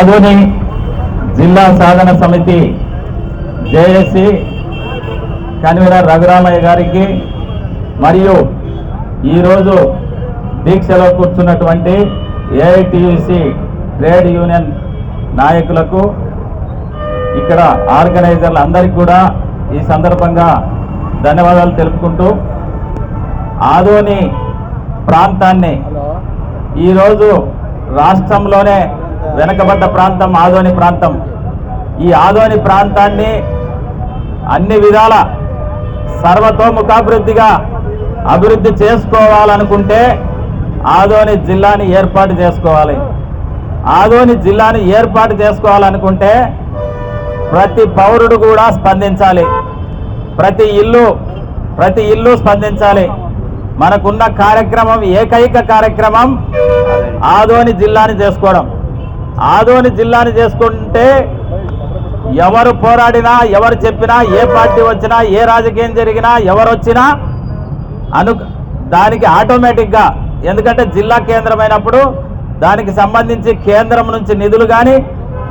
ఆదోని జిల్లా సాధన సమితి JAC convener Raghuramayya గారికి మరియు ఈరోజు దీక్షలో కూర్చున్నటువంటి ఏఐటియుసి ట్రేడ్ యూనియన్ నాయకులకు ఇక్కడ ఆర్గనైజర్లు అందరికీ కూడా ఈ సందర్భంగా ధన్యవాదాలు తెలుపుకుంటూ ఆదోని ప్రాంతాన్ని ఈరోజు రాష్ట్రంలోనే వెనకబడ్డ ప్రాంతం ఆదోని ప్రాంతం. ఈ ఆదోని ప్రాంతాన్ని అన్ని విధాల సర్వతోముఖాభివృద్ధిగా అభివృద్ధి చేసుకోవాలనుకుంటే ఆదోని జిల్లాని ఏర్పాటు చేసుకోవాలి. ఆదోని జిల్లాని ఏర్పాటు చేసుకోవాలనుకుంటే ప్రతి పౌరుడు కూడా స్పందించాలి. ప్రతి ఇల్లు ప్రతి ఇల్లు స్పందించాలి. మనకున్న కార్యక్రమం ఏకైక కార్యక్రమం ఆదోని జిల్లాని చేసుకోవడం. ఆదోని జిల్లాని చేసుకుంటే ఎవరు పోరాడినా ఎవరు చెప్పినా ఏ పార్టీ వచ్చినా ఏ రాజకీయం జరిగినా ఎవరు వచ్చినా అను దానికి ఆటోమేటిక్గా ఎందుకంటే జిల్లా కేంద్రమైనప్పుడు దానికి సంబంధించి కేంద్రం నుంచి నిధులు కానీ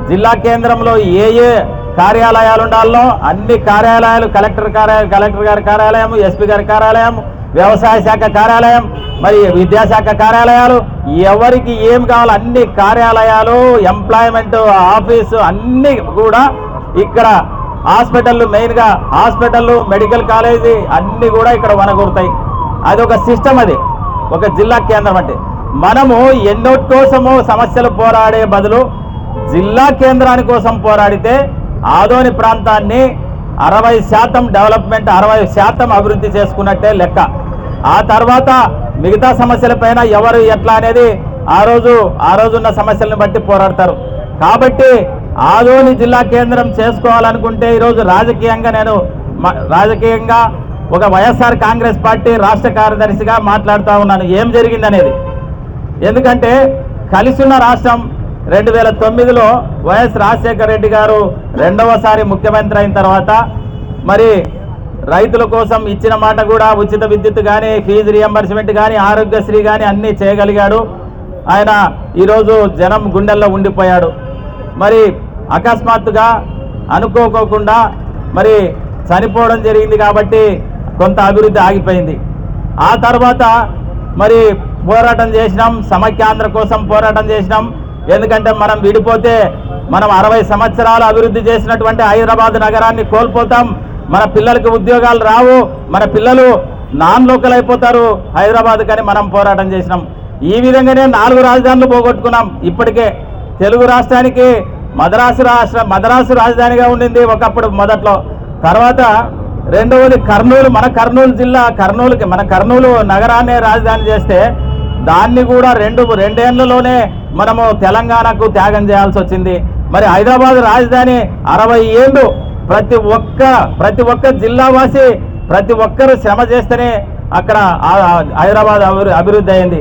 జిల్లా కేంద్రంలో ఏ ఏ కార్యాలయాలు ఉండాలో అన్ని కార్యాలయాలు కలెక్టర్ కార్యాలయం కలెక్టర్ గారి కార్యాలయం ఎస్పీ గారి కార్యాలయం వ్యవసాయ శాఖ కార్యాలయం మరి విద్యాశాఖ కార్యాలయాలు ఎవరికి ఏం కావాలో అన్ని కార్యాలయాలు ఎంప్లాయ్మెంట్ ఆఫీసు అన్ని కూడా ఇక్కడ హాస్పిటల్ మెయిన్గా హాస్పిటల్ మెడికల్ కాలేజీ అన్ని కూడా ఇక్కడ వనగూరుతాయి అది ఒక సిస్టమ్ అది. ఒక జిల్లా కేంద్రం అంటే. మనము ఎన్నోటి కోసము సమస్యలు పోరాడే బదులు జిల్లా కేంద్రాని కోసం పోరాడితే ఆదోని ప్రాంతాన్ని అరవై శాతం డెవలప్మెంట్ అరవై శాతం అభివృద్ధి చేసుకున్నట్టే లెక్క. ఆ తర్వాత మిగతా సమస్యలపైన ఎవరు ఎట్లా అనేది ఆ రోజు ఆ రోజున్న సమస్యలను బట్టి పోరాడతారు. కాబట్టి ఆదోని జిల్లా కేంద్రం చేసుకోవాలనుకుంటే ఈరోజు రాజకీయంగా నేను మ- రాజకీయంగా ఒక వైఎస్ఆర్ కాంగ్రెస్ పార్టీ రాష్ట్ర కార్యదర్శిగా మాట్లాడుతూ ఉన్నాను. ఏం జరిగిందనేది? ఎందుకంటే కలిసి రాష్ట్రం రెండు వేల తొమ్మిదిలో వైఎస్ రాజశేఖర రెడ్డి గారు రెండవసారి ముఖ్యమంత్రి అయిన తర్వాత మరి రైతుల కోసం ఇచ్చిన మాట కూడా ఉచిత విద్యుత్ కానీ ఫీజు రియంబర్స్మెంట్ కానీ ఆరోగ్యశ్రీ కానీ అన్నీ చేయగలిగాడు. ఆయన ఈరోజు జనం గుండెల్లో ఉండిపోయాడు. మరి అకస్మాత్తుగా అనుకోకోకుండా మరి చనిపోవడం జరిగింది కాబట్టి కొంత అభివృద్ధి ఆగిపోయింది. ఆ తర్వాత మరి పోరాటం చేసినాం సమైక్యాంధ్ర కోసం పోరాటం చేసినాం. ఎందుకంటే మనం విడిపోతే మనం అరవై సంవత్సరాలు అభివృద్ధి చేసినటువంటి హైదరాబాద్ నగరాన్ని కోల్పోతాం. మన పిల్లలకి ఉద్యోగాలు రావు మన పిల్లలు నాన్ లోకల్ అయిపోతారు. హైదరాబాద్ కానీ మనం పోరాటం చేసినాం. ఈ విధంగానే నాలుగు రాజధానులు పోగొట్టుకున్నాం. ఇప్పటికే తెలుగు రాష్ట్రానికి మద్రాసు రాష్ట్ర మద్రాసు రాజధానిగా ఉండింది ఒకప్పుడు మొదట్లో. తర్వాత రెండవది కర్నూలు. మన కర్నూలు జిల్లా కర్నూలుకి మన కర్నూలు నగరాన్ని రాజధాని చేస్తే దాన్ని కూడా రెండు రెండేళ్ళలోనే మనము తెలంగాణకు త్యాగం చేయాల్సి వచ్చింది. మరి హైదరాబాద్ రాజధాని అరవై ఏళ్ళు ప్రతి ఒక్క ప్రతి ఒక్క జిల్లావాసి ప్రతి ఒక్కరు శ్రమ చేస్తేనే అక్కడ హైదరాబాద్ అభివృద్ధి అయింది.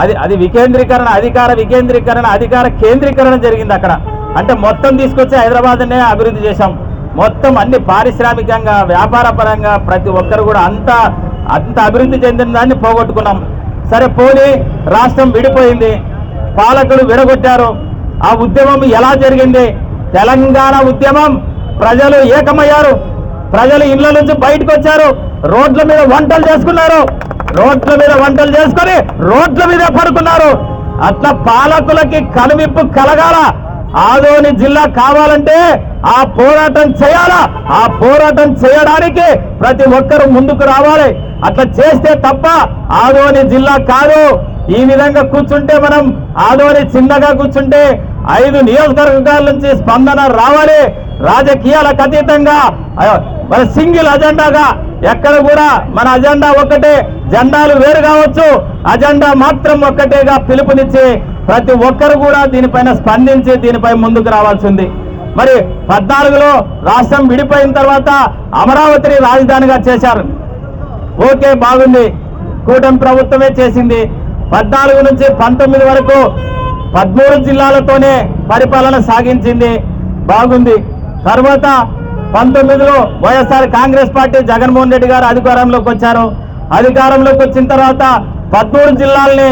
అది అది వికేంద్రీకరణ అధికార వికేంద్రీకరణ అధికార కేంద్రీకరణ జరిగింది అక్కడ. అంటే మొత్తం తీసుకొచ్చి హైదరాబాద్నే అభివృద్ధి చేశాం. మొత్తం అన్ని పారిశ్రామికంగా వ్యాపార పరంగా ప్రతి ఒక్కరు కూడా అంత అంత అభివృద్ధి చెందిన దాన్ని పోగొట్టుకున్నాం. సరే పోనీ రాష్ట్రం విడిపోయింది. పాలకులు విడగొట్టారు. ఆ ఉద్యమం ఎలా జరిగింది? తెలంగాణ ఉద్యమం ప్రజలు ఏకమయ్యారు. ప్రజలు ఇళ్ళ నుంచి బయటకు వచ్చారు రోడ్ల మీద వంటలు చేసుకున్నారు. రోడ్ల మీద వంటలు చేసుకొని రోడ్ల మీద పడుకున్నారు. అట్లా పాలకులకి కనువిప్పు కలగాల. ఆదోని జిల్లా కావాలంటే ఆ పోరాటం చేయాలా? ఆ పోరాటం చేయడానికి ప్రతి ఒక్కరు ముందుకు రావాలి. అట్లా చేస్తే తప్ప ఆదోని జిల్లా కాదు. ఈ విధంగా కూర్చుంటే మనం ఆదోని చిన్నగా కూర్చుంటే ఐదు నియోజకవర్గాల నుంచి స్పందన రావాలి. రాజకీయాలకు అతీతంగా మన సింగిల్ అజెండాగా ఎక్కడ కూడా మన అజెండా ఒక్కటే జెండాలు వేరు కావచ్చు. అజెండా మాత్రం ఒక్కటేగా పిలుపునిచ్చి ప్రతి ఒక్కరు కూడా దీనిపైన స్పందించి దీనిపై ముందుకు రావాల్సింది. మరి పద్నాలుగులో రాష్ట్రం విడిపోయిన తర్వాత అమరావతిని రాజధానిగా చేశారు. ఓకే బాగుంది. కూటమి ప్రభుత్వమే చేసింది. పద్నాలుగు నుంచి పంతొమ్మిది వరకు పదమూడు జిల్లాలతోనే పరిపాలన సాగించింది. బాగుంది. తర్వాత పంతొమ్మిదిలో వైఎస్ఆర్ కాంగ్రెస్ పార్టీ జగన్మోహన్ రెడ్డి గారు అధికారంలోకి వచ్చారు. అధికారంలోకి వచ్చిన తర్వాత పద్మూడు జిల్లాల్ని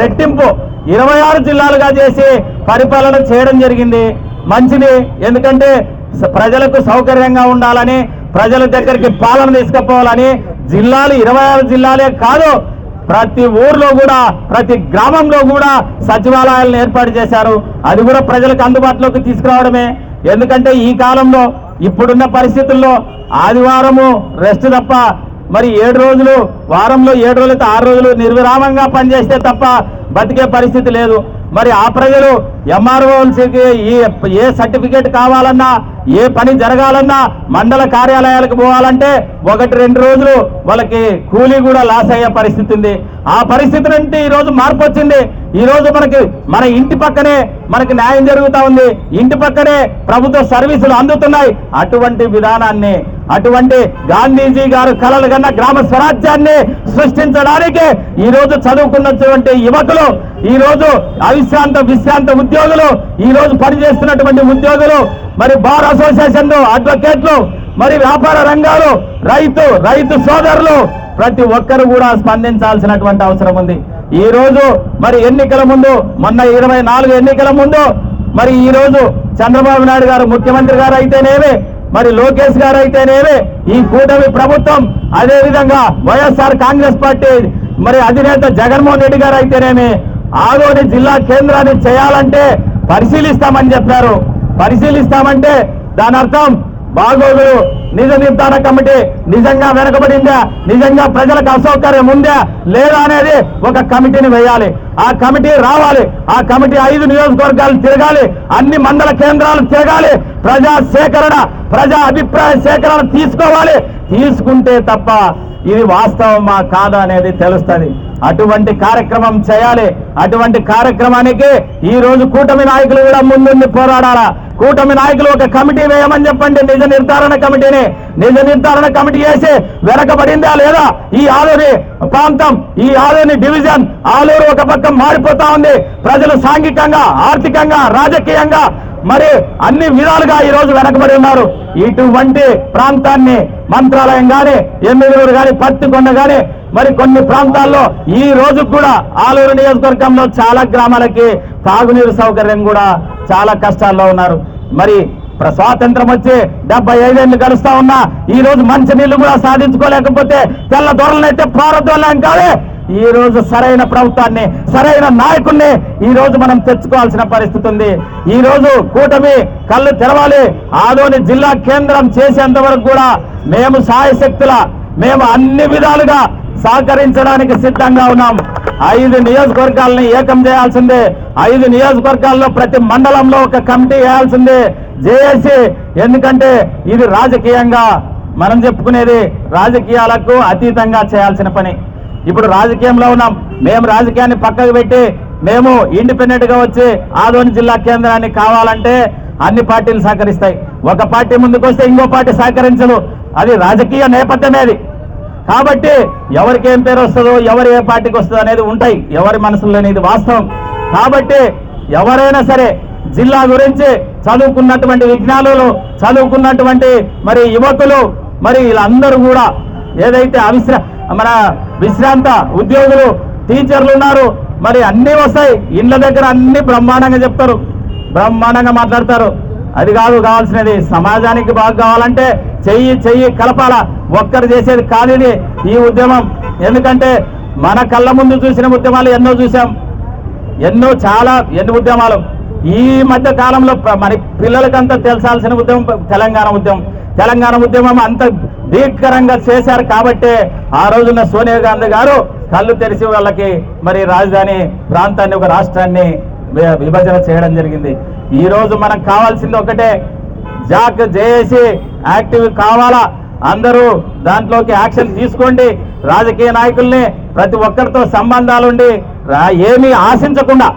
రెట్టింపు ఇరవై ఆరు జిల్లాలుగా చేసి పరిపాలన చేయడం జరిగింది. మంచిది. ఎందుకంటే ప్రజలకు సౌకర్యంగా ఉండాలని ప్రజల దగ్గరికి పాలన తీసుకుపోవాలని జిల్లాలు ఇరవై ఆరు జిల్లాలే కాదు ప్రతి ఊర్లో కూడా ప్రతి గ్రామంలో కూడా సచివాలయాలను ఏర్పాటు చేశారు. అది కూడా ప్రజలకు అందుబాటులోకి తీసుకురావడమే. ఎందుకంటే ఈ కాలంలో ఇప్పుడున్న పరిస్థితుల్లో ఆదివారము రెస్ట్ తప్ప మరి ఏడు రోజులు వారంలో ఏడు రోజులు ఆరు రోజులు నిర్విరామంగా పనిచేస్తే తప్ప బతికే పరిస్థితి లేదు. మరి ఆ ప్రజలు ఎంఆర్ఓలకి ఈ ఏ సర్టిఫికేట్ కావాలన్నా ఏ పని జరగాలన్నా మండల కార్యాలయాలకు పోవాలంటే ఒకటి రెండు రోజులు వాళ్ళకి కూలీ కూడా లాస్ అయ్యే పరిస్థితి ఉంది. ఆ పరిస్థితి నుండి ఈ రోజు మార్పు వచ్చింది. ఈ రోజు మనకి మన ఇంటి పక్కనే మనకి న్యాయం జరుగుతూ ఉంది. ఇంటి పక్కనే ప్రభుత్వ సర్వీసులు అందుతున్నాయి. అటువంటి విధానాన్ని అటువంటి గాంధీజీ గారు కలలు కన్న గ్రామ స్వరాజ్యాన్ని సృష్టించడానికి ఈ రోజు చదువుకున్నటువంటి యువకులు ఈ రోజు అవిశ్రాంత విశ్రాంత ఉద్యోగులు ఈ రోజు పనిచేస్తున్నటువంటి ఉద్యోగులు మరి బార్ అసోసియేషన్లు అడ్వకేట్లు మరి వ్యాపార రంగాలు రైతు రైతు సోదరులు ప్రతి ఒక్కరు కూడా స్పందించాల్సినటువంటి అవసరం ఉంది. ఈ రోజు మరి ఎన్నికల ముందు మొన్న ఇరవై నాలుగు ఎన్నికల ముందు మరి ఈ రోజు చంద్రబాబు నాయుడు గారు ముఖ్యమంత్రి గారు అయితేనేమి మరి లోకేష్ గారు అయితేనేమి ఈ కూటమి ప్రభుత్వం అదే విధంగా వైఎస్ఆర్ కాంగ్రెస్ పార్టీ మరి అధినేత జగన్మోహన్ రెడ్డి గారు అయితేనేమి ఆదోని జిల్లా కేంద్రాన్ని చేయాలంటే పరిశీలిస్తామని చెప్పారు. పరిశీలిస్తామంటే దాని అర్థం బాగోగులు నిజ నిర్ధారణ కమిటీ నిజంగా వెనకబడిందా? నిజంగా ప్రజలకు అసౌకర్యం ఉందా? లేదా అనేది ఒక కమిటీని వేయాలి. ఆ కమిటీ రావాలి. ఆ కమిటీ ఐదు నియోజకవర్గాలు తిరగాలి. అన్ని మండల కేంద్రాలు తిరగాలి. ప్రజా సేకరణ ప్రజా అభిప్రాయ సేకరణ తీసుకోవాలి. తీసుకుంటే తప్ప ఇది వాస్తవమా కాదా అనేది తెలుస్తుంది. అటువంటి కార్యక్రమం చేయాలి. అటువంటి కార్యక్రమానికి ఈ రోజు కూటమి నాయకులు కూడా ముందుండి పోరాడాలా? కూటమి నాయకులు ఒక కమిటీ వేయమని చెప్పండి. నిజ నిర్ధారణ కమిటీని. నిజ నిర్ధారణ కమిటీ వేసి వెనకబడిందా లేదా? ఈ ఆలూరి ప్రాంతం ఈ ఆలూరి డివిజన్ ఆలూరు ఒక పక్క మారిపోతా ఉంది. ప్రజలు సాంఘికంగా ఆర్థికంగా రాజకీయంగా మరి అన్ని విధాలుగా ఈ రోజు వెనకబడి ఉన్నారు. ఇటువంటి ప్రాంతాన్ని మంత్రాలయం గాని ఎమ్మెల్యేలు గాని పత్తికొండ గాని మరి కొన్ని ప్రాంతాల్లో ఈ రోజు కూడా ఆలూరు నియోజకవర్గంలో చాలా గ్రామాలకి తాగునీరు సౌకర్యం కూడా చాలా కష్టాల్లో ఉన్నారు. మరి స్వాతంత్రం వచ్చి డెబ్బై ఐదేళ్ళు గడుస్తా ఉన్నా ఈ రోజు మంచి నీళ్ళు కూడా సాధించుకోలేకపోతే తెల్ల దొరలనైతే ప్రారంభం కాదే. ఈ రోజు సరైన ప్రభుత్వాన్ని సరైన నాయకుణ్ణి ఈ రోజు మనం తెచ్చుకోవాల్సిన పరిస్థితి ఉంది. ఈ రోజు కూటమి కళ్ళు తెరవాలి. ఆదోని జిల్లా కేంద్రం చేసేంత వరకు కూడా మేము సాయశక్తుల మేము అన్ని విధాలుగా సహకరించడానికి సిద్ధంగా ఉన్నాం. ఐదు నియోజకవర్గాలని ఏకం చేయాల్సిందే. ఐదు నియోజకవర్గాల్లో ప్రతి మండలంలో ఒక కమిటీ వేయాల్సిందే. జేఏసీ ఎందుకంటే ఇది రాజకీయంగా మనం చెప్పుకునేది రాజకీయాలకు అతీతంగా చేయాల్సిన పని. ఇప్పుడు రాజకీయంలో ఉన్నాం. మేము రాజకీయాన్ని పక్కకు పెట్టి మేము ఇండిపెండెంట్గా వచ్చి ఆదోని జిల్లా కేంద్రాన్ని కావాలంటే అన్ని పార్టీలు సహకరిస్తాయి. ఒక పార్టీ ముందుకు వస్తే ఇంకో పార్టీ సహకరించదు. అది రాజకీయ నేపథ్యమే అది. కాబట్టి ఎవరికి ఏం పేరు వస్తుందో ఎవరు ఏ పార్టీకి వస్తుందో అనేది ఉంటాయి. ఎవరి మనసులో అనేది వాస్తవం. కాబట్టి ఎవరైనా సరే జిల్లా గురించి చదువుకున్నటువంటి విజ్ఞానులు చదువుకున్నటువంటి మరి యువకులు మరి వీళ్ళందరూ కూడా ఏదైతే అవిశ్రా మన విశ్రాంత ఉద్యోగులు టీచర్లు ఉన్నారు మరి అన్నీ వస్తాయి. ఇండ్ల దగ్గర అన్ని బ్రహ్మాండంగా చెప్తారు. బ్రహ్మాండంగా మాట్లాడతారు. అది కాదు కావాల్సినది. సమాజానికి బాగా కావాలంటే చెయ్యి చెయ్యి కలపాల. ఒక్కరు చేసేది కాదు ఈ ఉద్యమం. ఎందుకంటే మన కళ్ళ ముందు చూసిన ఉద్యమాలు ఎన్నో చూసాం ఎన్నో చాలా ఎన్ని ఉద్యమాలు. ఈ మధ్య కాలంలో మన మరి పిల్లలకంతా తెలిసాల్సిన ఉద్యమం తెలంగాణ ఉద్యమం. తెలంగాణ ఉద్యమం అంత భీకరంగా చేశారు కాబట్టే ఆ రోజున సోనియా గాంధీ గారు కళ్ళు తెరిచి వాళ్ళకి మరి రాజధాని ప్రాంతాన్ని ఒక రాష్ట్రాన్ని విభజన చేయడం జరిగింది. ఈ రోజు మనకు కావాల్సింది ఒకటే. జాక్ జేఏసీ యాక్టివ్ కావాలా? అందరూ దాంట్లోకి యాక్షన్ తీసుకోండి. రాజకీయ నాయకుల్ని ప్రతి ఒక్కరితో సంబంధాలుండి ఏమీ ఆశించకుండా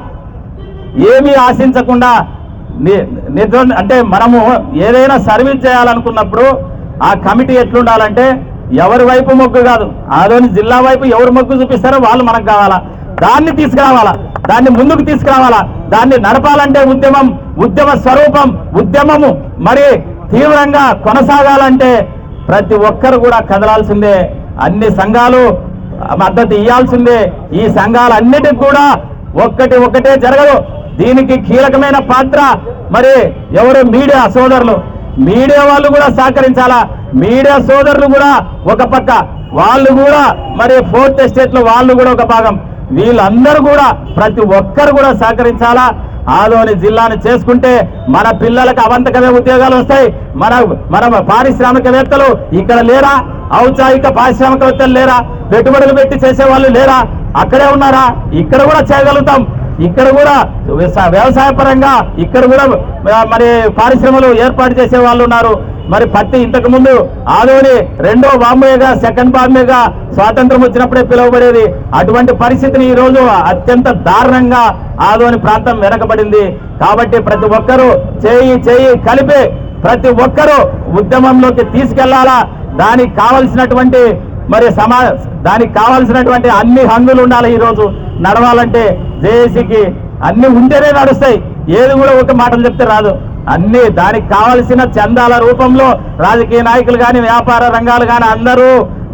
ఏమీ ఆశించకుండా ని- అంటే మనము ఏదైనా సర్వీస్ చేయాలనుకున్నప్పుడు ఆ కమిటీ ఎట్లుండాలంటే ఎవరి వైపు మొగ్గు కాదు. ఆదోని జిల్లా వైపు ఎవరు మొగ్గు చూపిస్తారో వాళ్ళు మనకు కావాలా. దాన్ని తీసుకురావాలా. దాన్ని ముందుకు తీసుకురావాలా? దాన్ని నడపాలంటే ఉద్యమం ఉద్యమ స్వరూపం ఉద్యమము మరి తీవ్రంగా కొనసాగాలంటే ప్రతి ఒక్కరు కూడా కదలాల్సిందే. అన్ని సంఘాలు మద్దతు ఇవ్వాల్సిందే ఈ సంఘాలన్నిటికి కూడా ఒక్కటి ఒక్కటే జరగదు. దీనికి కీలకమైన పాత్ర మరి ఎవరు? మీడియా సోదరులు. మీడియా వాళ్ళు కూడా సహకరించాలా? మీడియా సోదరులు కూడా ఒక పక్క. వాళ్ళు కూడా మరి ఫోర్త్ ఎస్టేట్లో వాళ్ళు కూడా ఒక భాగం. వీళ్ళందరూ కూడా ప్రతి ఒక్కరు కూడా సహకరించాలా? ఆదోని జిల్లాను చేసుకుంటే మన పిల్లలకు అవంతకమే ఉద్యోగాలు వస్తాయి. మన మన పారిశ్రామికవేత్తలు ఇక్కడ లేరా? ఔత్సాహిక పారిశ్రామికవేత్తలు లేరా? పెట్టుబడులు పెట్టి చేసేవాళ్ళు లేరా? అక్కడే ఉన్నారా? ఇక్కడ కూడా చేయగలుగుతాం. ఇక్కడ కూడా వ్యవసాయ పరంగా ఇక్కడ కూడా మరి పారిశ్రమలు ఏర్పాటు చేసే వాళ్ళు ఉన్నారు. మరి పత్తి ఇంతకు ముందు ఆదోని రెండో బాంబేగా సెకండ్ బాంబేగా స్వాతంత్రం వచ్చినప్పుడే పిలువబడేది. అటువంటి పరిస్థితిని ఈ రోజు అత్యంత దారుణంగా ఆదోని ప్రాంతం వెనకబడింది. కాబట్టి ప్రతి ఒక్కరూ చేయి చేయి కలిపి ప్రతి ఒక్కరూ ఉద్యమంలోకి తీసుకెళ్ళాలా? దానికి కావలసినటువంటి మరి సమా దానికి కావాల్సినటువంటి అన్ని హంగులు ఉండాలి ఈ రోజు. నడవాలంటే జేఏసీకి అన్ని ఉంటేనే నడుస్తాయి. ఏది కూడా ఒక మాటలు చెప్తే రాదు. అన్ని దానికి కావలసిన చందాల రూపంలో రాజకీయ నాయకులు కానీ వ్యాపార రంగాలు కానీ అందరూ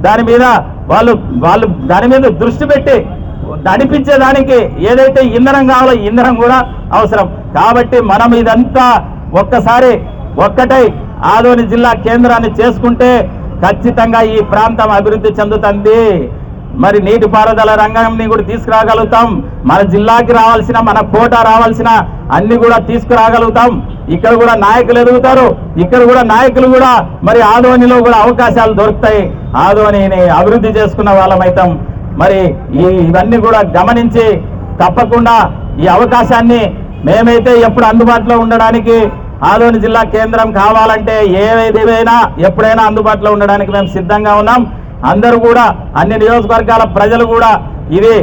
దాని మీద వాళ్ళు వాళ్ళు దాని మీద దృష్టి పెట్టి నడిపించేదానికి ఏదైతే ఇంధనం కావాలో ఇంధనం కూడా అవసరం. కాబట్టి మనం ఇదంతా ఒక్కసారి ఒక్కటై ఆదోని జిల్లా కేంద్రాన్ని చేసుకుంటే ఖచ్చితంగా ఈ ప్రాంతం అభివృద్ధి చెందుతుంది. మరి నీటిపారుదల రంగాన్ని కూడా తీసుకురాగలుగుతాం. మన జిల్లాకి రావాల్సిన మన కోట రావాల్సిన అన్ని కూడా తీసుకురాగలుగుతాం. ఇక్కడ కూడా నాయకులు ఎదుగుతారు. ఇక్కడ కూడా నాయకులు కూడా మరి ఆదోనిలో కూడా అవకాశాలు దొరుకుతాయి. ఆదోనిని అభివృద్ధి చేసుకున్న వాళ్ళమైతం మరి ఈ ఇవన్నీ కూడా గమనించి తప్పకుండా ఈ అవకాశాన్ని మేమైతే ఎప్పుడు అందుబాటులో ఉండడానికి ఆదోని జిల్లా కేంద్రం కావాలంటే ఏదైనా ఎప్పుడైనా అందుబాటులో ఉండడానికి మేము సిద్ధంగా ఉన్నాం. అందరూ కూడా అన్ని నియోజకవర్గాల ప్రజలు కూడా ఇది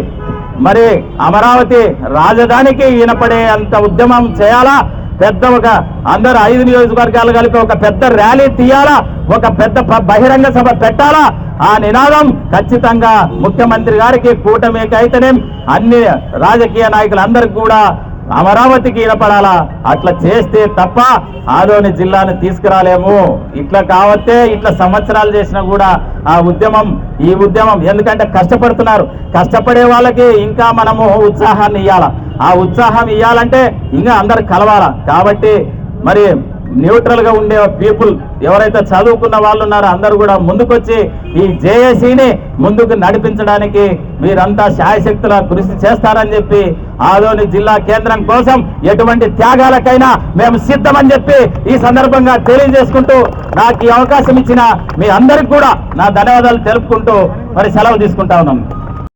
మరి అమరావతి రాజధానికి ఈనపడే అంత ఉద్యమం చేయాలా? పెద్ద ఒక అందరు ఐదు నియోజకవర్గాలు కలిపి ఒక పెద్ద ర్యాలీ తీయాలా? ఒక పెద్ద బహిరంగ సభ పెట్టాలా? ఆ నినాదం ఖచ్చితంగా ముఖ్యమంత్రి గారికి కూటమికి అయితేనే అన్ని రాజకీయ నాయకులందరికీ కూడా అమరావతికి ఈనపడాలా అట్లా చేస్తే తప్ప ఆదోని జిల్లాను తీసుకురాలేము. ఇట్లా కావతే ఇట్లా సంవత్సరాలు చేసినా కూడా ఆ ఉద్యమం ఈ ఉద్యమం ఎందుకంటే కష్టపడుతున్నారు. కష్టపడే వాళ్ళకి ఇంకా మనము ఉత్సాహాన్ని ఇవ్వాలా ఆ ఉత్సాహం ఇవ్వాలంటే ఇంకా అందరు కలవాలా? కాబట్టి మరి న్యూట్రల్గా ఉండే పీపుల్ ఎవరైతే చదువుకున్న వాళ్ళు ఉన్నారో అందరూ కూడా ముందుకొచ్చి ఈ జేఏసీని ముందుకు నడిపించడానికి మీరంతా శాయశక్తుల కృషి చేస్తారని చెప్పి ఆదోని జిల్లా కేంద్రం కోసం ఎటువంటి త్యాగాలకైనా మేము సిద్ధమని చెప్పి ఈ సందర్భంగా తెలియజేసుకుంటూ నాకు ఈ అవకాశం ఇచ్చిన మీ అందరికి కూడా నా ధన్యవాదాలు తెలుపుకుంటూ మరి సెలవు తీసుకుంటా ఉన్నాం.